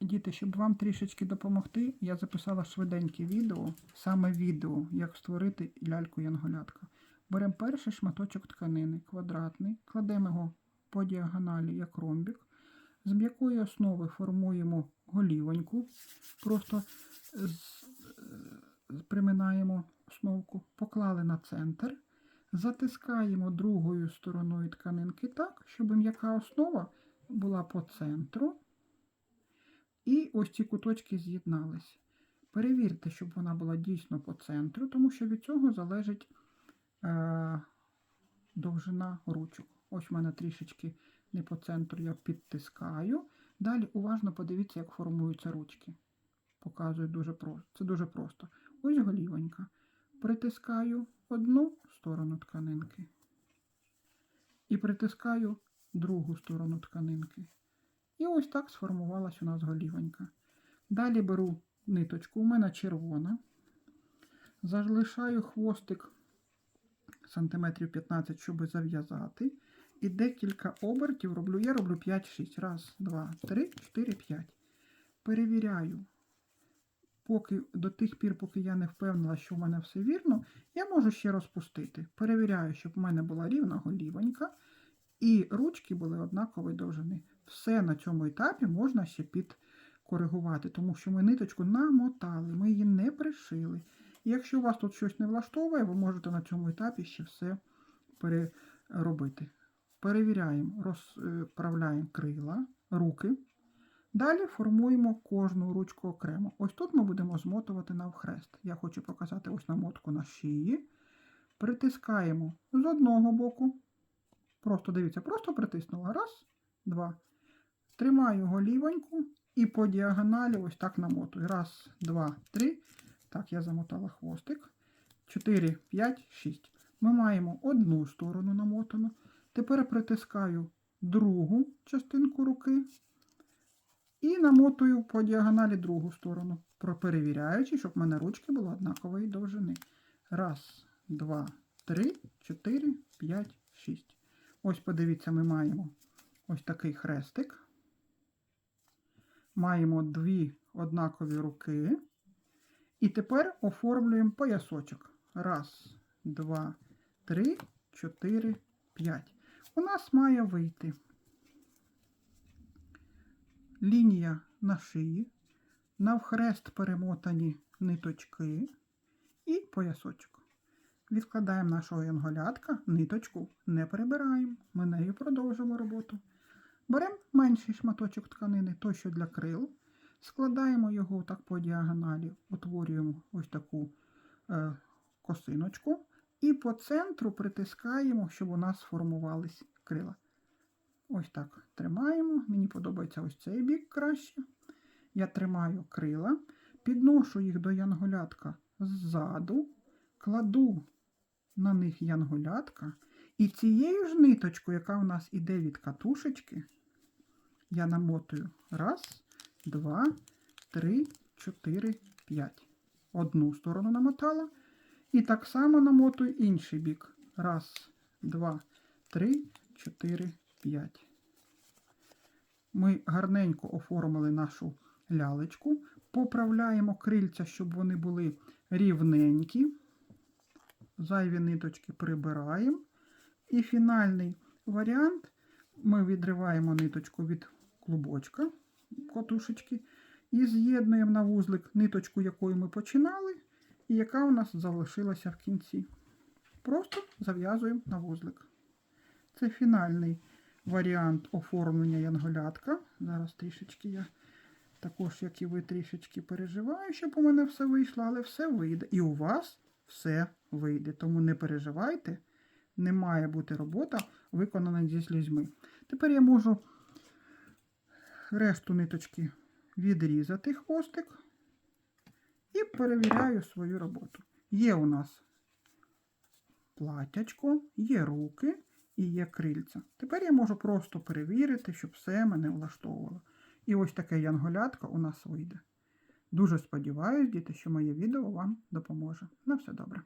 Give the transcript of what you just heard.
Діти, щоб вам трішечки допомогти, я записала швиденьке відео, саме відео, як створити ляльку янголятка. Беремо перший шматочок тканини, квадратний, кладемо його по діагоналі як ромбік. З м'якої основи формуємо голівоньку, просто приминаємо основку, поклали на центр, затискаємо другою стороною тканинки так, щоб м'яка основа була по центру. І ось ці куточки з'єднались. Перевірте, щоб вона була дійсно по центру, тому що від цього залежить е, довжина ручок. Ось в мене трішечки не по центру я підтискаю. Далі уважно подивіться, як формуються ручки. Показую дуже просто. Це дуже просто. Ось голівонька. Притискаю одну сторону тканинки. І притискаю другу сторону тканинки. І ось так сформувалась у нас голівонька. Далі беру ниточку, у мене червона. Залишаю хвостик сантиметрів 15, щоб зав'язати. І декілька обертів роблю. Я роблю 5-6. Раз, два, три, чотири, п'ять. Перевіряю. Поки, до тих пір, поки я не впевнила, що в мене все вірно, я можу ще розпустити. Перевіряю, щоб в мене була рівна голівонька і ручки були однакової довжини. Все на цьому етапі можна ще підкоригувати, тому що ми ниточку намотали, ми її не пришили. І якщо у вас тут щось не влаштовує, ви можете на цьому етапі ще все переробити. Перевіряємо, розправляємо крила, руки. Далі формуємо кожну ручку окремо. Ось тут ми будемо змотувати навхрест. Я хочу показати ось намотку на шиї. Притискаємо з одного боку. Просто дивіться, просто притиснула. Раз, два. Тримаю голівоньку і по діагоналі ось так намотую. Раз, два, три. Так, я замотала хвостик. 4, 5, 6. Ми маємо одну сторону намотану. Тепер притискаю другу частинку руки і намотую по діагоналі другу сторону, перевіряючи, щоб в мене ручки були однакової довжини. Раз, два, три, чотири, п'ять, шість. Ось подивіться, ми маємо ось такий хрестик. Маємо дві однакові руки. І тепер оформлюємо поясочок. Раз, два, три, чотири, п'ять. У нас має вийти лінія на шиї, навхрест перемотані ниточки і поясочок. Відкладаємо нашого янголятка, ниточку не перебираємо. Ми нею продовжимо роботу. Беремо менший шматочок тканини, той, для крил. Складаємо його так по діагоналі, утворюємо ось таку е, косиночку. І по центру притискаємо, щоб у нас сформувались крила. Ось так тримаємо. Мені подобається ось цей бік краще. Я тримаю крила, підношу їх до янголятка ззаду, кладу на них янголятка. І цією ж ниточкою, яка у нас іде від катушечки, я намотую раз, два, три, чотири, п'ять. Одну сторону намотала. І так само намотую інший бік. Раз, два, три, чотири, п'ять. Ми гарненько оформили нашу лялечку. Поправляємо крильця, щоб вони були рівненькі. Зайві ниточки прибираємо. І фінальний варіант ми відриваємо ниточку від клубочка котушечки і з'єднуємо на вузлик ниточку, якою ми починали, і яка у нас залишилася в кінці. Просто зав'язуємо на вузлик. Це фінальний варіант оформлення янголятка. Зараз трішечки я також, як і ви, трішечки переживаю, щоб у мене все вийшло, але все вийде. І у вас все вийде. Тому не переживайте, не має бути робота виконана зі слізьми. Тепер я можу решту ниточки відрізати хвостик і перевіряю свою роботу. Є у нас платячко, є руки і є крильця. Тепер я можу просто перевірити, щоб все мене влаштовувало. І ось таке янголятко у нас вийде. Дуже сподіваюся, діти, що моє відео вам допоможе. На все добре.